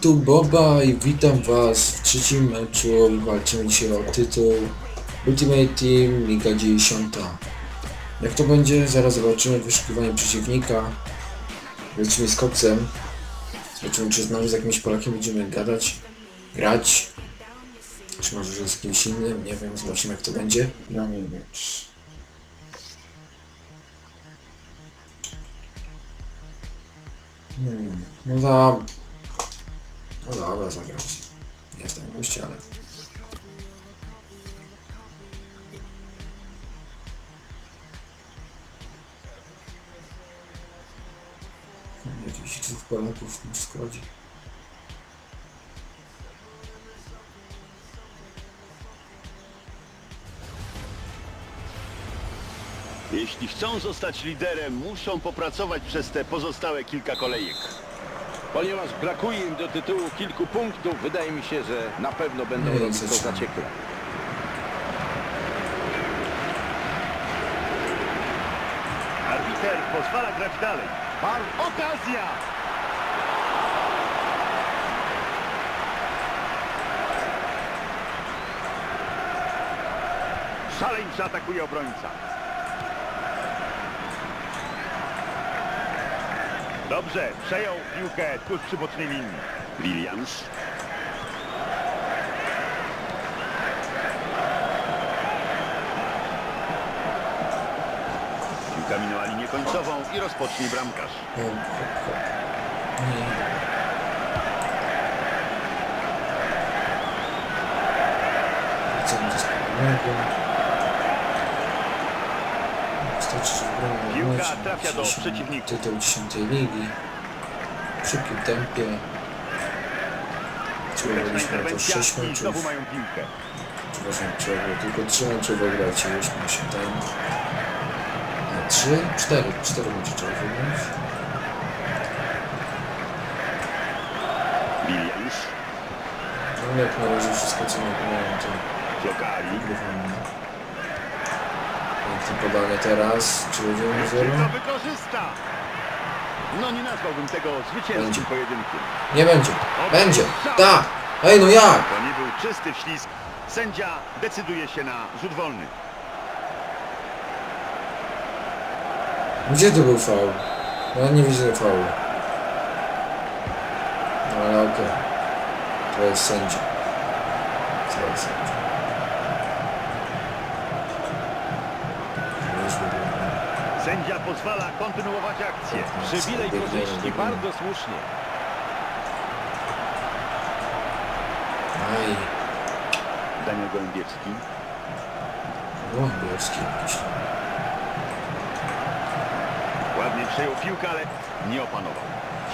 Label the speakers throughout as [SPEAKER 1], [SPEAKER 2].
[SPEAKER 1] Tu Boba i witam was w trzecim meczu. Walczymy dzisiaj o tytuł Ultimate Team Liga 90. Jak to będzie? Zaraz zobaczymy wyszukiwanie przeciwnika. Lecimy z koksem. Zobaczymy czy znowu z jakimś Polakiem będziemy gadać, grać. Czy może że z kimś innym, nie wiem, zobaczymy jak to będzie. Gramy mecz. Hmm, no za... No dobra, zagrać. Nie jestem gości, ale... Jakiś dwóch Polaków w tym składzie.
[SPEAKER 2] Jeśli chcą zostać liderem, muszą popracować przez te pozostałe kilka kolejek.
[SPEAKER 3] Ponieważ brakuje im do tytułu kilku punktów, wydaje mi się, że na pewno będą
[SPEAKER 1] Nie,
[SPEAKER 3] robić to
[SPEAKER 1] zaczynam.
[SPEAKER 3] zaciekle.
[SPEAKER 2] Arbiter pozwala grać dalej. Par okazja! Szaleńczy atakuje obrońca. Dobrze, przejął piłkę tuż przy bocznej linii. Williams. Piłka minęła linię końcową i rozpocznie bramkarz.
[SPEAKER 1] Nie. Wracamy do składnego. Wystarczy, że bramy
[SPEAKER 2] Piłka trafia do przeciwników.
[SPEAKER 1] Tytuł 10 ligi. W szybkim tempie. Na to
[SPEAKER 2] interwencja
[SPEAKER 1] 6
[SPEAKER 2] i
[SPEAKER 1] meczów.
[SPEAKER 2] znowu mają piłkę.
[SPEAKER 1] Przepraszam, trzeba było tylko 3 mecze wygrać i już ma się ten... Nie, 3? 4. 4 mecze trzeba wygrać.
[SPEAKER 2] Williams,
[SPEAKER 1] No jak na razie wszystko co nagrałem to
[SPEAKER 2] Flokari.
[SPEAKER 1] wygrywamy. Piękne podanie teraz. Czy będziemy
[SPEAKER 2] Czy
[SPEAKER 1] 0?
[SPEAKER 2] to wykorzysta? No nie nazwałbym tego zwycięskim
[SPEAKER 1] Będzie.
[SPEAKER 2] pojedynkiem.
[SPEAKER 1] Nie będzie. Będzie. Tak. Ej, no jak?
[SPEAKER 2] To nie był czysty wślizg. Sędzia decyduje się na rzut wolny.
[SPEAKER 1] Gdzie to był faul? Ja nie widzę faulu. No ale okej. To jest sędzia. To jest sędzia.
[SPEAKER 2] Sędzia pozwala kontynuować akcję.
[SPEAKER 3] Przywilej korzyści, bardzo słusznie.
[SPEAKER 1] Aj.
[SPEAKER 2] Daniel Gołębiewski.
[SPEAKER 1] Jakiś.
[SPEAKER 2] Ładnie przejął piłkę, ale nie opanował.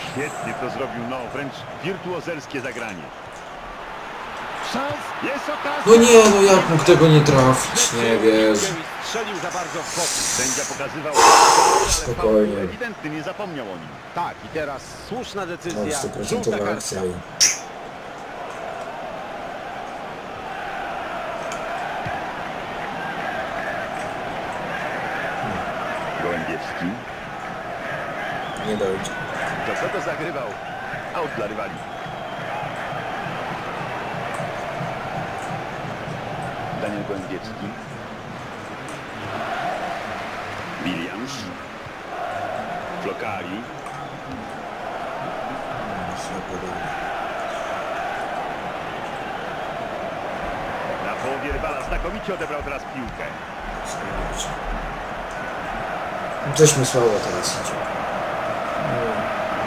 [SPEAKER 2] Świetnie to zrobił, no wręcz wirtuozerskie zagranie.
[SPEAKER 1] No nie, no jak mógł tego nie trafić? Nie wiesz.
[SPEAKER 3] Strzelił za bardzo w bok.
[SPEAKER 2] Sędzia pokazywał,
[SPEAKER 1] Spokojnie.
[SPEAKER 2] ewidentny, nie zapomniał o nim.
[SPEAKER 3] Tak, i teraz słuszna decyzja. Żółta
[SPEAKER 1] 100%
[SPEAKER 3] kartka.
[SPEAKER 1] akcja.
[SPEAKER 2] Gołębiewski.
[SPEAKER 1] Nie dojdzie.
[SPEAKER 2] To co to zagrywał? Out dla rywali. Gołębiewski. Williams. Flokari. Na połowie rywala znakomicie odebrał teraz piłkę.
[SPEAKER 1] Coś mi słabo teraz idzie.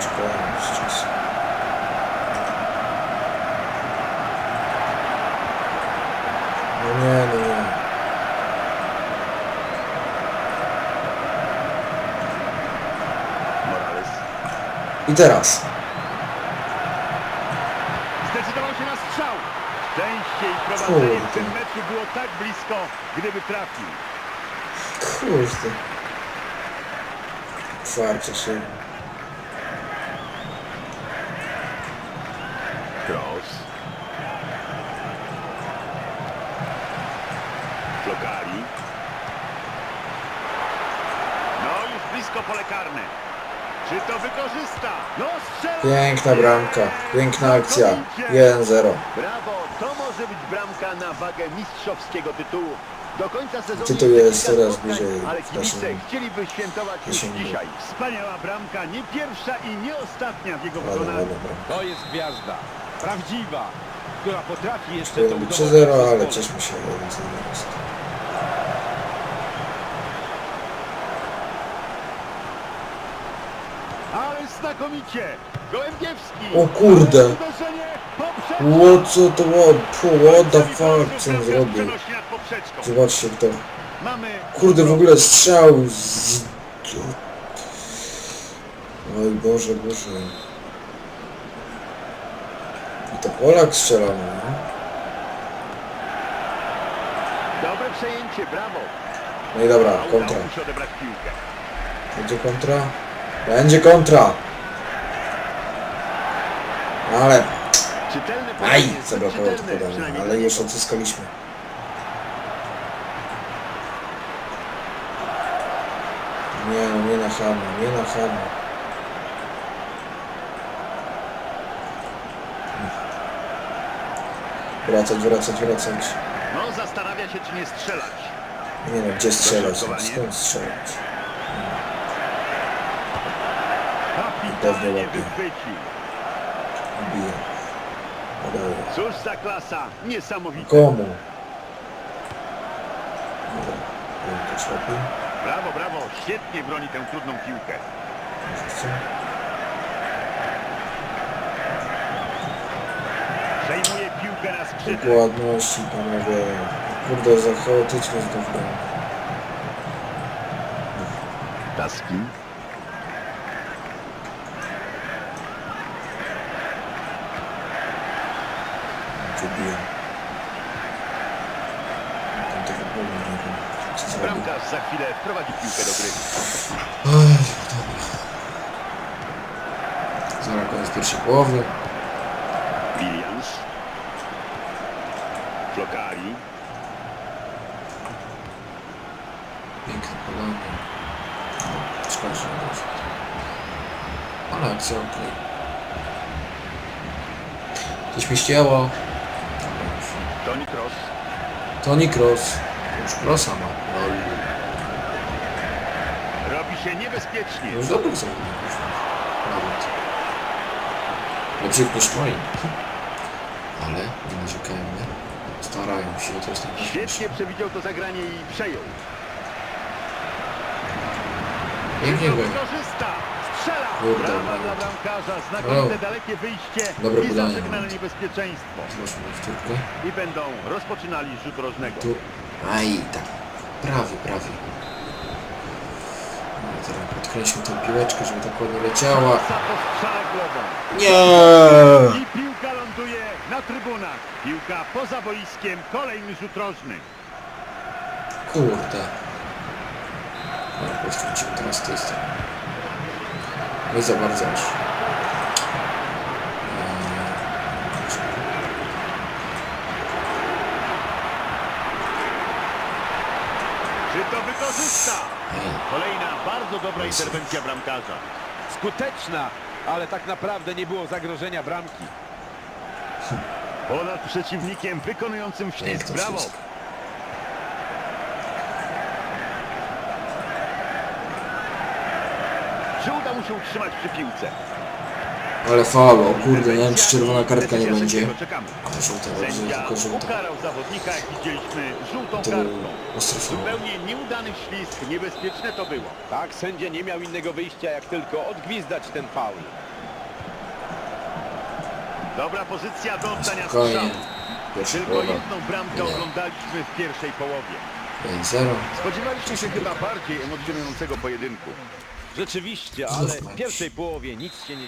[SPEAKER 1] Czekałem czas. No nie, no nie.
[SPEAKER 2] Morales.
[SPEAKER 1] I teraz.
[SPEAKER 2] Zdecydował się na strzał. Szczęście i prowadzenie w tym meczu było tak blisko, gdyby trafił.
[SPEAKER 1] Kurde. Farcie się.
[SPEAKER 2] Cross. blisko pole karne. Czy to wykorzysta? No strzela!
[SPEAKER 1] Piękna bramka, piękna akcja. 1-0.
[SPEAKER 2] Brawo, to może być bramka na wagę mistrzowskiego tytułu. Do końca sezonu
[SPEAKER 1] Tytuł jest coraz bliżej
[SPEAKER 2] Ale
[SPEAKER 1] w
[SPEAKER 2] kibice chcieliby świętować już dzisiaj. Wspaniała bramka, nie pierwsza i nie ostatnia w jego wykonaniu.
[SPEAKER 3] To jest gwiazda. Prawdziwa, która potrafi jeszcze to
[SPEAKER 1] 3-0, ale cieszmy się 1-0.
[SPEAKER 2] Ale znakomicie! Gołębiewski!
[SPEAKER 1] O kurde. Co to what? What the fuck, co on zrobił? Zobaczcie kto.
[SPEAKER 2] Mamy...
[SPEAKER 1] Kurde, w ogóle strzał z... Oj Boże, Boże. I to Polak strzelał, no.
[SPEAKER 2] Dobre przejęcie, brawo!
[SPEAKER 1] No i dobra, kontra. Będzie kontra? Będzie kontra! Ale... Aj! Zablokował to podanie, ale już odzyskaliśmy. Nie no, nie na Hama, nie na Hama. Wracać, wracać, wracać.
[SPEAKER 2] No, zastanawia się, czy nie strzelać.
[SPEAKER 1] Nie no, gdzie strzelać? Skąd strzelać? Pewnie
[SPEAKER 2] wychwycił.
[SPEAKER 1] Bije.
[SPEAKER 2] Cóż za klasa, niesamowita.
[SPEAKER 1] Komu? Dobra, rękę.
[SPEAKER 2] Brawo, brawo, świetnie broni tę trudną piłkę. Przejmuje piłkę na skrzydle.
[SPEAKER 1] Dokładności, panowie. Kurde, za chaotycznie znów gram.
[SPEAKER 2] Taski.
[SPEAKER 1] Wybiję. Tam tego bólu nie wiem, co zrobił.
[SPEAKER 2] Bramkarz za chwilę wprowadzi piłkę do gry.
[SPEAKER 1] Oj, dobra. Zaraz koniec pierwszej połowy.
[SPEAKER 2] Williams. Flokari.
[SPEAKER 1] Piękne podanie. Szkoda, że nie doszło. Ale akcja okej. Coś mi ścięło.
[SPEAKER 2] Toni Kroos.
[SPEAKER 1] Toni Kroos. Już Krosa ma. Lol.
[SPEAKER 2] Się niebezpiecznie.
[SPEAKER 1] Już dobrych zawodników. Nawet. Niż moi. Ale nie narzekajmy. Starają się, to jest najważniejsze.
[SPEAKER 2] Świetnie przewidział to zagranie i przejął.
[SPEAKER 1] Pięknie
[SPEAKER 2] To
[SPEAKER 1] go.
[SPEAKER 2] Strzela!
[SPEAKER 1] Kurde,
[SPEAKER 2] Brawa
[SPEAKER 1] brawo.
[SPEAKER 2] dla bramkarza. Znakomite
[SPEAKER 1] O.
[SPEAKER 2] dalekie wyjście
[SPEAKER 1] Dobre
[SPEAKER 2] i zażegnane
[SPEAKER 1] nawet.
[SPEAKER 2] niebezpieczeństwo.
[SPEAKER 1] Zobaczmy powtórkę.
[SPEAKER 2] I będą rozpoczynali rzut rożnego.
[SPEAKER 1] Tu. Aj, tak. Prawie, prawie. Teraz podkręćmy tę piłeczkę, żeby tak ładnie leciała. Nie!
[SPEAKER 2] I piłka ląduje na trybunach. Piłka poza boiskiem. Kolejny rzut rożny.
[SPEAKER 1] Kurde. No, poświęciłem teraz tej strony. Nie za bardzo aż.
[SPEAKER 2] Czy to wykorzysta?
[SPEAKER 1] Ej,
[SPEAKER 2] Kolejna bardzo dobra interwencja bramkarza.
[SPEAKER 3] Skuteczna, ale tak naprawdę nie było zagrożenia bramki.
[SPEAKER 2] Ponad przeciwnikiem wykonującym ślizg. Brawo. Czy uda mu się utrzymać przy piłce?
[SPEAKER 1] Ale faul, o kurde, nie wiem czy czerwona kartka nie będzie. Ale żółta, dobrze, tylko żółta.
[SPEAKER 2] ukarał zawodnika, jak widzieliśmy, żółtą
[SPEAKER 1] To był
[SPEAKER 2] kartką.
[SPEAKER 1] ostry faul.
[SPEAKER 2] Zupełnie nieudany ślizg, niebezpieczne to było.
[SPEAKER 3] Tak, sędzia nie miał innego wyjścia, jak tylko odgwizdać ten faul.
[SPEAKER 2] Dobra pozycja do oddania
[SPEAKER 1] Spokojnie.
[SPEAKER 2] strzału.
[SPEAKER 1] Pierwsza
[SPEAKER 2] Tylko
[SPEAKER 1] połowa.
[SPEAKER 2] jedną bramkę oglądaliśmy w pierwszej połowie.
[SPEAKER 1] 1-0.
[SPEAKER 2] Spodziewaliśmy się chyba bardziej emocjonującego pojedynku.
[SPEAKER 3] Rzeczywiście, ale w pierwszej połowie nic się nie...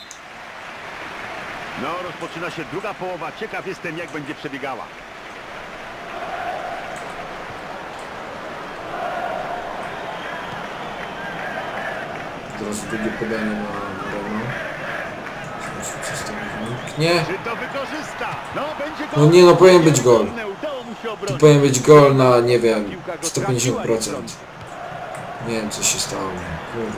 [SPEAKER 2] No, rozpoczyna się druga połowa. Ciekaw jestem, jak będzie przebiegała.
[SPEAKER 1] Teraz drugie podanie na Moreno. Zobaczmy, co z tego wyniknie.
[SPEAKER 2] Czy to wykorzysta? No, będzie gol.
[SPEAKER 1] No nie, no, powinien być gol.
[SPEAKER 2] Udało mu się
[SPEAKER 1] Tu
[SPEAKER 2] obronić.
[SPEAKER 1] powinien być gol na, nie wiem,
[SPEAKER 3] Piłka go trafiła i
[SPEAKER 1] 150%. Nie wiem, co się stało. Kurde.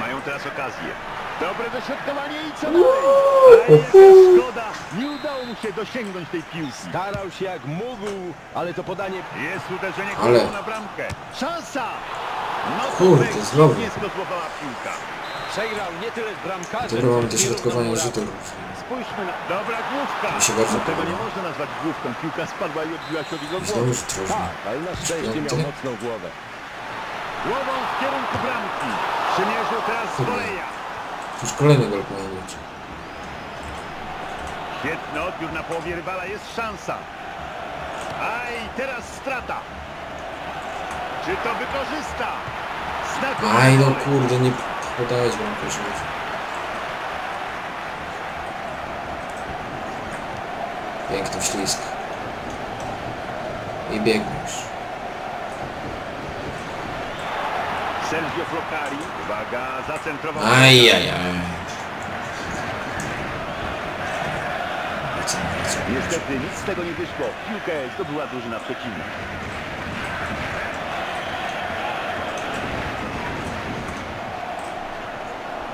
[SPEAKER 2] Mają teraz okazję. Dobre dośrodkowanie i co dalej? Ale szkoda! Nie udało mu się dosięgnąć tej piłki.
[SPEAKER 3] Starał się jak mógł, ale to podanie
[SPEAKER 2] Jest uderzenie
[SPEAKER 1] Ale-
[SPEAKER 2] na bramkę. Szansa! No
[SPEAKER 1] Kurde, znowu.
[SPEAKER 2] Nisko złapała piłka.
[SPEAKER 3] przegrał nie tyle z bramkarzem,
[SPEAKER 1] Dobra, mamy
[SPEAKER 3] co
[SPEAKER 1] to
[SPEAKER 3] z
[SPEAKER 1] środkowanie
[SPEAKER 3] nierówną
[SPEAKER 1] rzutów.
[SPEAKER 2] Spójrzmy na... Dobra główka!
[SPEAKER 1] Mi się bardzo
[SPEAKER 2] No Tego nie można nazwać główką. Piłka spadła i odbiła się od jego
[SPEAKER 1] Znowu
[SPEAKER 2] głowy.
[SPEAKER 1] rzut rożny.
[SPEAKER 3] Tak, ale na szczęście miał mocną głowę.
[SPEAKER 2] Głową w kierunku bramki. Przymierzył teraz koleja.
[SPEAKER 1] Już powinien być.
[SPEAKER 2] Świetny odbiór na połowie rywala. Jest szansa. A i teraz strata. Czy to wykorzysta? Znakomicie.
[SPEAKER 1] Aj no kurde, nie podałeś bramkarzowi. Piękny ślisk. I biegniesz.
[SPEAKER 2] Sergio Flocari. Uwaga, zacentrował.
[SPEAKER 1] Ajajaj.
[SPEAKER 2] Niestety nic z tego nie wyszło. Piłkę zdobyła drużyna przeciwna.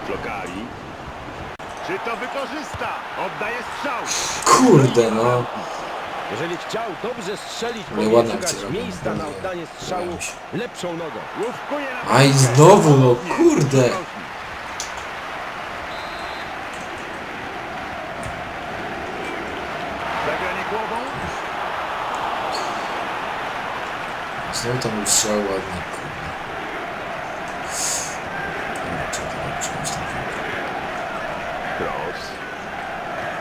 [SPEAKER 2] Flocari. Czy to wykorzysta? Oddaje strzał.
[SPEAKER 1] Kurde no.
[SPEAKER 3] Jeżeli chciał dobrze strzelić, powinien
[SPEAKER 1] ładna
[SPEAKER 3] szukać miejsca na oddanie strzału lepszą nogą.
[SPEAKER 1] Aj,
[SPEAKER 2] bramkę.
[SPEAKER 1] znowu, no, kurde.
[SPEAKER 2] Zagranie głową.
[SPEAKER 1] Znowu tam był strzał ładny. kurde.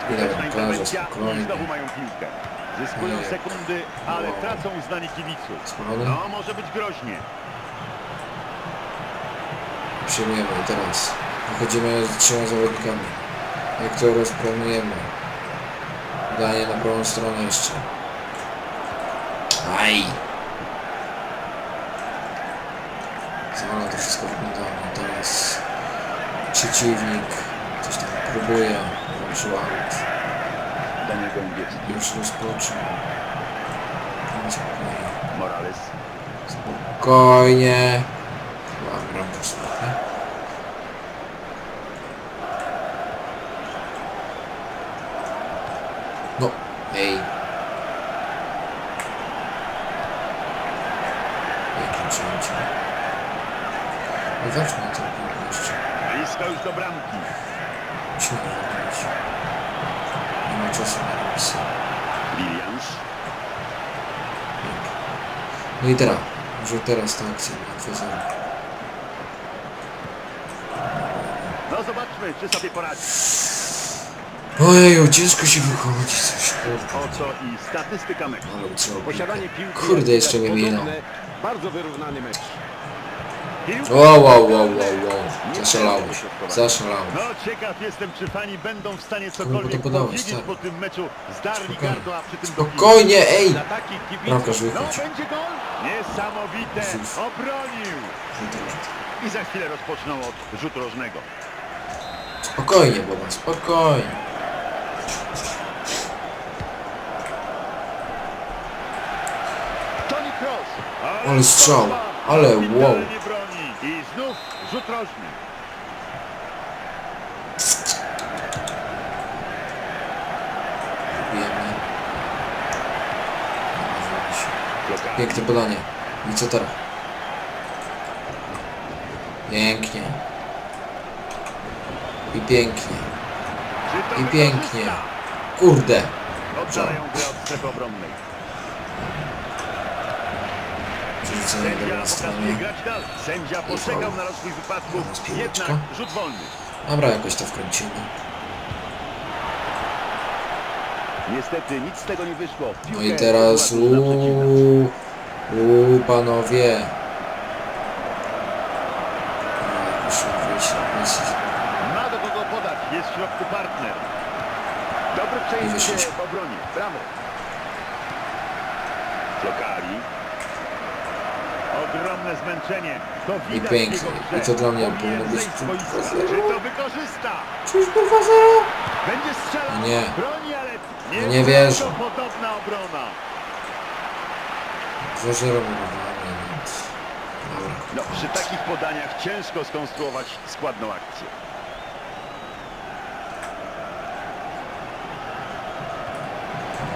[SPEAKER 1] Ile
[SPEAKER 2] interwencja i
[SPEAKER 1] spokojnie.
[SPEAKER 2] znowu mają piłkę. Zyskują sekundy, ale tracą uznanie kibiców. No, może być groźnie.
[SPEAKER 1] Przyjmujemy i teraz wychodzimy z trzema zawodnikami. Jak to rozplanujemy? Danie na prawą stronę jeszcze. Aj! Zawala to wszystko wyglądało. Teraz przeciwnik coś tam próbuje. Włączył aut.
[SPEAKER 2] Daniel Gołębiecki.
[SPEAKER 1] Już rozpoczął. No, Spokojnie.
[SPEAKER 2] Morales.
[SPEAKER 1] Spokojnie. Chyba bramka sobie. No, ej. Jakim przejęcie. No zacznę to jeszcze.
[SPEAKER 2] Blisko już do bramki.
[SPEAKER 1] Musimy. Nie czasu na remisję.
[SPEAKER 2] Williams.
[SPEAKER 1] No i teraz. Może teraz ta akcja na 2-0.
[SPEAKER 2] No zobaczmy, czy sobie poradzi.
[SPEAKER 1] Ojeju, ciężko się wychodzi coś, kurde.
[SPEAKER 2] Oto i statystyka meczu.
[SPEAKER 1] Ale uczyło
[SPEAKER 3] Posiadanie piłki
[SPEAKER 1] Kurde, jeszcze mnie minął.
[SPEAKER 3] Bardzo wyrównany mecz.
[SPEAKER 1] Wow, wow, wow, wow, wow. Zaszalałeś. Zaszalałeś.
[SPEAKER 2] No ciekaw jestem, czy fani będą w stanie
[SPEAKER 1] Komu to
[SPEAKER 2] cokolwiek
[SPEAKER 1] podałeś,
[SPEAKER 2] powiedzieć
[SPEAKER 1] stary?
[SPEAKER 2] po tym meczu. Zdarli
[SPEAKER 1] Spokojnie.
[SPEAKER 2] gardła przy tym.
[SPEAKER 1] Spokojnie, ej!
[SPEAKER 3] Dla takich
[SPEAKER 1] Bramkarz
[SPEAKER 3] kibiców
[SPEAKER 2] No będzie gol! Niesamowite!
[SPEAKER 1] Jezus.
[SPEAKER 2] Obronił! I za chwilę rozpoczną od rzutu rożnego.
[SPEAKER 1] Spokojnie, Boba, spokojnie.
[SPEAKER 2] Toni Kroos!
[SPEAKER 1] Ale strzał, ale wow.
[SPEAKER 2] Rzut rożny.
[SPEAKER 1] Piękne podanie. I co teraz? Pięknie. I pięknie. I pięknie. Kurde.
[SPEAKER 2] Oddalają grę od strefy obronnej.
[SPEAKER 1] Przerzucenie do
[SPEAKER 2] Sędzia
[SPEAKER 1] lewej
[SPEAKER 2] pokazuje
[SPEAKER 1] strony.
[SPEAKER 2] Sędzia poczekał na rozwój wypadku. Jednak rzut wolny.
[SPEAKER 1] Dobra, jakoś to wkręcimy.
[SPEAKER 2] Niestety nic z tego nie wyszło.
[SPEAKER 1] No i teraz uuu, uuu, panowie. No.
[SPEAKER 2] Ma do kogo podać. Jest w środku partner. Przejęcie
[SPEAKER 1] wyszliśmy.
[SPEAKER 2] w obronie. Brawo. Flokari. Ogromne zmęczenie. To
[SPEAKER 1] I
[SPEAKER 2] widać
[SPEAKER 1] pięknie. I to dla mnie powinno być tu
[SPEAKER 2] boiska.
[SPEAKER 1] 2-0.
[SPEAKER 2] Czy to wykorzysta?
[SPEAKER 1] Czyżby 2-0?
[SPEAKER 2] Będzie strzelał.
[SPEAKER 1] No nie.
[SPEAKER 2] Broni, ale
[SPEAKER 1] No nie wierzę.
[SPEAKER 2] Podobna obrona.
[SPEAKER 1] 2-0 mamy dla mnie, więc... Dobra.
[SPEAKER 2] No, przy takich podaniach ciężko skonstruować składną akcję.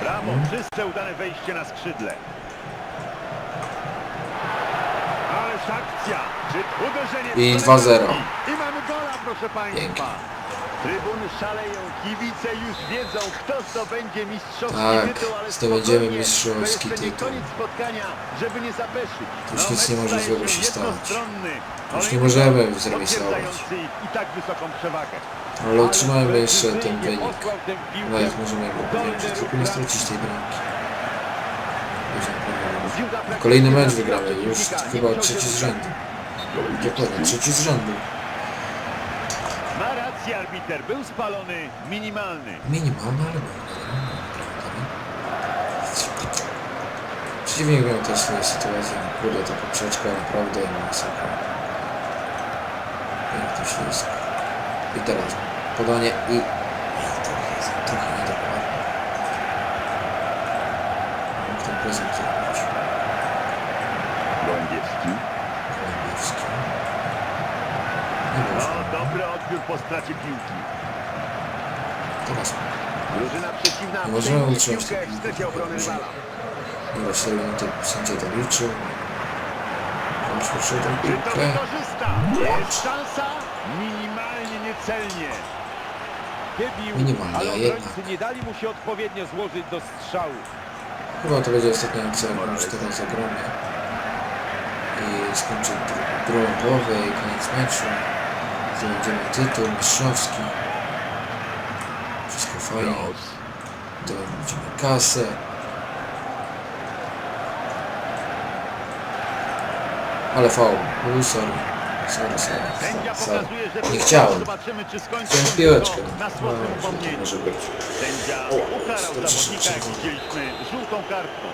[SPEAKER 2] Brawo, czyste udane wejście na skrzydle.
[SPEAKER 1] I
[SPEAKER 2] w stronę
[SPEAKER 1] 2-0.
[SPEAKER 2] bramki. I mamy gola, proszę Państwa.
[SPEAKER 1] Pięknie.
[SPEAKER 2] Trybuny szaleją, kibice już wiedzą, kto zdobędzie mistrzowski
[SPEAKER 1] Tak,
[SPEAKER 2] tytuł, ale
[SPEAKER 1] zdobędziemy mistrzowski
[SPEAKER 2] to
[SPEAKER 1] tytuł.
[SPEAKER 2] koniec spotkania, żeby nie zapeszyć.
[SPEAKER 1] Już nic nie może
[SPEAKER 2] staje
[SPEAKER 1] złego się stać. Już nie możemy zremisować.
[SPEAKER 2] tak.
[SPEAKER 1] Ale utrzymajmy jeszcze ten wynik. No jak możemy go powiększyć, tylko nie stracić tej bramki. Kolejny mecz wygramy, już chyba trzeci z rzędu. Dokładnie, trzeci z rzędu.
[SPEAKER 2] Ma rację arbiter, był spalony minimalny.
[SPEAKER 1] Minimalna, ale bramka, Przeciwnik miał też swoje sytuacje. Kurde, ta poprzeczka naprawdę masakra. Piękny ślizg. I teraz podanie i... Jak to jest? Trochę niedokładnie. Mógł ten prezent zrobić.
[SPEAKER 2] Gołębiewski.
[SPEAKER 1] Gołębiewski. Nie
[SPEAKER 2] No,
[SPEAKER 1] można.
[SPEAKER 2] dobry odbiór po stracie piłki.
[SPEAKER 1] Teraz
[SPEAKER 2] Drużyna przeciwna przejmie
[SPEAKER 1] utrzymać
[SPEAKER 2] piłkę w strefie obrony rywala.
[SPEAKER 1] Chyba 4 minuty sędzia doliczył.
[SPEAKER 2] Czy to
[SPEAKER 1] piłkę.
[SPEAKER 2] wykorzysta? Jest szansa? Minimalnie niecelnie.
[SPEAKER 3] Wybił,
[SPEAKER 1] Minimalnie,
[SPEAKER 3] ale
[SPEAKER 1] a
[SPEAKER 3] obrońcy
[SPEAKER 1] jednak.
[SPEAKER 3] nie dali mu się odpowiednio złożyć do strzału.
[SPEAKER 1] Chyba to będzie ostatnia akcja, jaką już teraz zagramy. I skończy dru- drugą połowę i koniec meczu. Zdobędziemy tytuł mistrzowski. Wszystko fajnie. Zdobędziemy kasę. Ale faul. Uj, sorry. Sorry, sorry. Sorry.
[SPEAKER 2] że
[SPEAKER 1] Nie chciałem. Chciałem piłeczkę. No, że może być. O, dobrze,
[SPEAKER 2] żółtą kartką.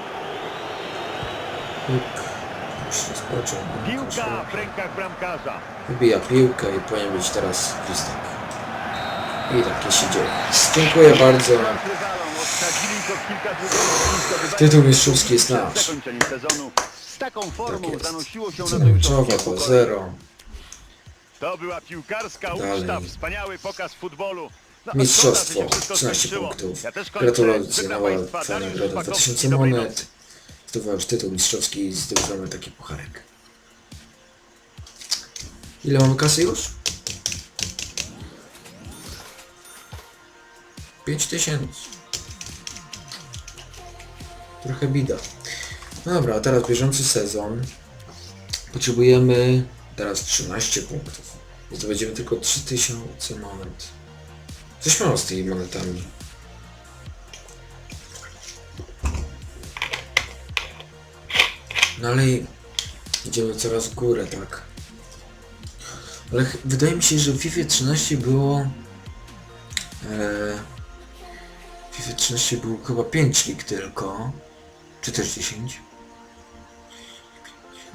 [SPEAKER 1] Pyk. Rozpoczął.
[SPEAKER 2] Piłka w rękach bramkarza.
[SPEAKER 1] Wybija piłkę i powinien być teraz gwizdek. I takie się dzieje. Dziękuję bardzo. Tytuł mistrzowski jest nasz. Tak
[SPEAKER 2] to.
[SPEAKER 1] 2-0.
[SPEAKER 2] To była piłkarska uczta, wspaniały pokaz futbolu. No,
[SPEAKER 1] Mistrzostwo.
[SPEAKER 2] szkoda, że się wszystko
[SPEAKER 1] 13
[SPEAKER 2] skończyło.
[SPEAKER 1] punktów. Gratulacje. Nowa fajna nagroda
[SPEAKER 2] Szpakowski.
[SPEAKER 1] 2000
[SPEAKER 2] Dobrej
[SPEAKER 1] monet. Zdobywasz tytuł mistrzowski i zdobywamy taki pucharek. Ile mamy kasy już? 5000. Trochę bida. No Dobra, a teraz bieżący sezon. Potrzebujemy teraz 13 punktów. Zdobędziemy tylko 3000 monet. Coś mało z tymi monetami. No ale idziemy coraz w górę, tak? Ale wydaje mi się, że w FIFA 13 było... E, w FIFA 13 było chyba 5 lig tylko. Czy też 10?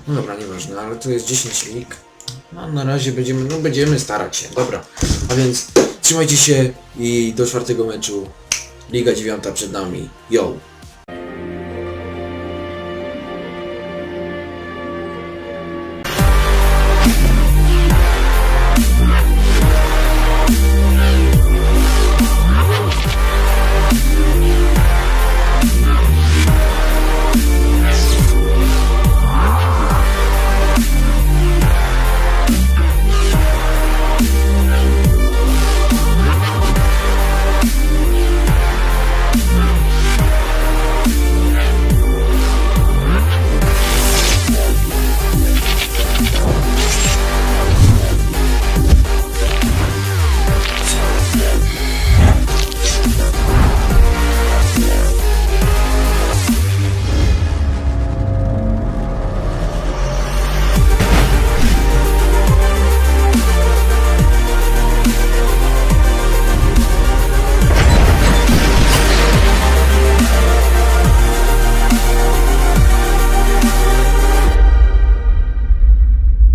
[SPEAKER 1] No dobra, nieważne, ale to jest 10 lig. No na razie będziemy, no będziemy starać się, dobra. A więc trzymajcie się i do czwartego meczu. Liga 9 przed nami. Yo!